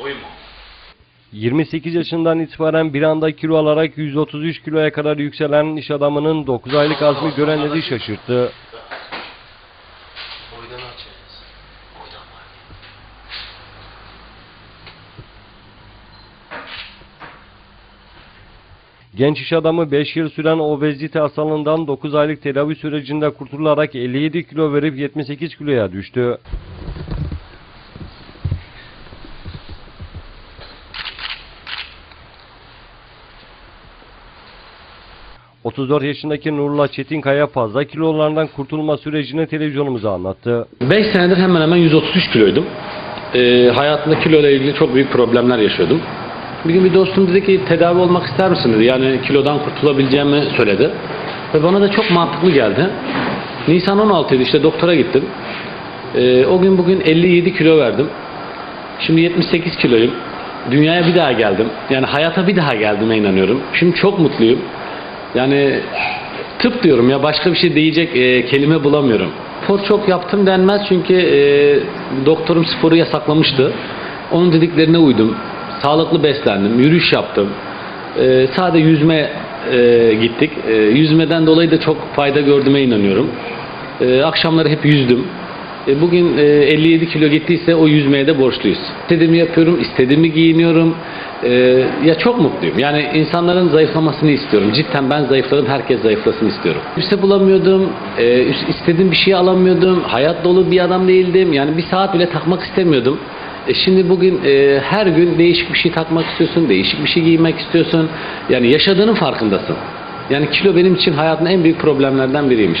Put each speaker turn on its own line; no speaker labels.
Oyma.
28 yaşından itibaren bir anda kilo alarak 133 kiloya kadar yükselen iş adamının 9 aylık azmi görenleri şaşırttı. Genç iş adamı 5 yıl süren obezite hastalığından 9 aylık tedavi sürecinde kurtularak 57 kilo verip 78 kiloya düştü. ...34 yaşındaki Nurullah Çetinkaya fazla kilolarından kurtulma sürecini televizyonumuza anlattı.
5 senedir hemen hemen 133 kiloydum. Ee, hayatımda kilo ile ilgili çok büyük problemler yaşıyordum. Bir gün bir dostum dedi ki tedavi olmak ister misin dedi. Yani kilodan kurtulabileceğimi söyledi. Ve bana da çok mantıklı geldi. Nisan 16'ydı işte doktora gittim. Ee, o gün bugün 57 kilo verdim. Şimdi 78 kiloyum. Dünyaya bir daha geldim. Yani hayata bir daha geldiğime inanıyorum. Şimdi çok mutluyum. Yani tıp diyorum ya başka bir şey diyecek e, kelime bulamıyorum. Spor çok yaptım denmez çünkü e, doktorum sporu yasaklamıştı. Onun dediklerine uydum. Sağlıklı beslendim, yürüyüş yaptım. E, sadece yüzme e, gittik. E, yüzmeden dolayı da çok fayda gördüğüme inanıyorum. E, akşamları hep yüzdüm. E, Bugün e, 57 kilo gittiyse o yüzmeye de borçluyuz. İstediğimi yapıyorum, istediğimi giyiniyorum. E, Ya çok mutluyum. Yani insanların zayıflamasını istiyorum. Cidden ben zayıfladım, herkes zayıflasın istiyorum. Elbise bulamıyordum, e, istediğim bir şey alamıyordum. Hayat dolu bir adam değildim. Yani bir saat bile takmak istemiyordum. E şimdi bugün e, her gün değişik bir şey takmak istiyorsun, değişik bir şey giymek istiyorsun. Yani yaşadığının farkındasın. Yani kilo benim için hayatın en büyük problemlerden biriymiş.